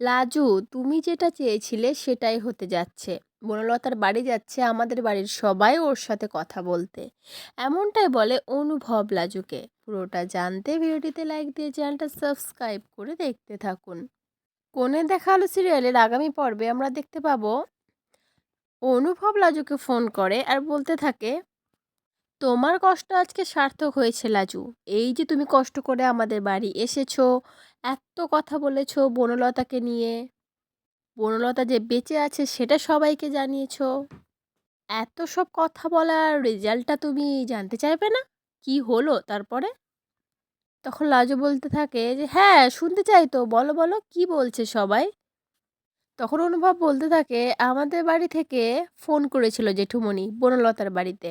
লাজু, তুমি যেটা চেয়েছিলে সেটাই হতে যাচ্ছে। বনলতার বাড়ি যাচ্ছে আমাদের বাড়ির সবাই ওর সাথে কথা বলতে। এমনটাই বলে অনুভব লাজুকে। পুরোটা জানতে ভিডিওটিতে লাইক দিয়ে চ্যানেলটা সাবস্ক্রাইব করে দেখতে থাকুন। কোণে দেখা আলো সিরিয়ালের আগামী পর্বে আমরা দেখতে পাবো, অনুভব লাজুকে ফোন করে আর বলতে থাকে তোমার কষ্ট আজকে সার্থক হয়েছে, লাজু। এই যে তুমি কষ্ট করে আমাদের বাড়ি এসেছ, এত কথা বলেছ বনলতাকে নিয়ে। বনলতা যে বেঁচে আছে সেটা সবাইকে জানিয়েছো। এত সব কথা বলার রেজাল্টটা তুমি জানতে চাইবে না? কি হলো তারপরে? তখন লাজু বলতে থাকে যে হ্যাঁ শুনতে চাই তো, বলো বলো, কি বলছে সবাই? তখন অনুভব বলতে থাকে, আমাদের বাড়ি থেকে ফোন করেছিল জেঠুমণি বনলতার বাড়িতে।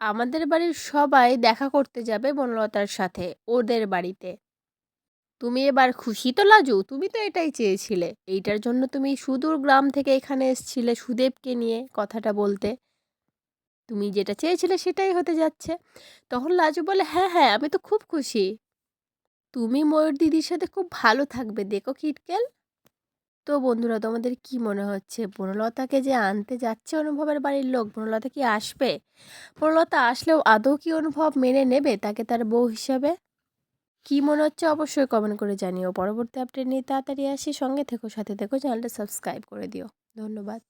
আমাদের বাড়ির সবাই দেখা করতে যাবে বনলতার সাথে, ওদের বাড়িতে। তুমি এবার খুশি তো লাজু? তুমি তো এটাই চেয়েছিলে। এইটার জন্য তুমি সুদূর গ্রাম থেকে এখানে এসেছিলে সুদেবকে নিয়ে কথাটা বলতে। তুমি যেটা চেয়েছিলে সেটাই হতে যাচ্ছে। তখন লাজু বলে হ্যাঁ হ্যাঁ আমি তো খুব খুশি। তুমি ময়ূর দিদির সাথে খুব ভালো থাকবে, দেখো কিটকেল। তো বন্ধুরা, তোমাদের কি মনে হচ্ছে? বনলতাকে যে আনতে যাচ্ছে অনুভবের বাড়ির লোক, বনলতা কি আসবে? বনলতা আসলেও আদৌ কি অনুভব মেনে নেবে তাকে তার বউ হিসাবে? কি মনে হচ্ছে অবশ্যই কমেন্ট করে জানিও। পরবর্তী আপডেট নিয়ে তাড়াতাড়ি আসি। সঙ্গে থেকো, সাথে থেকো চ্যানেলটা সাবস্ক্রাইব করে দিও। ধন্যবাদ।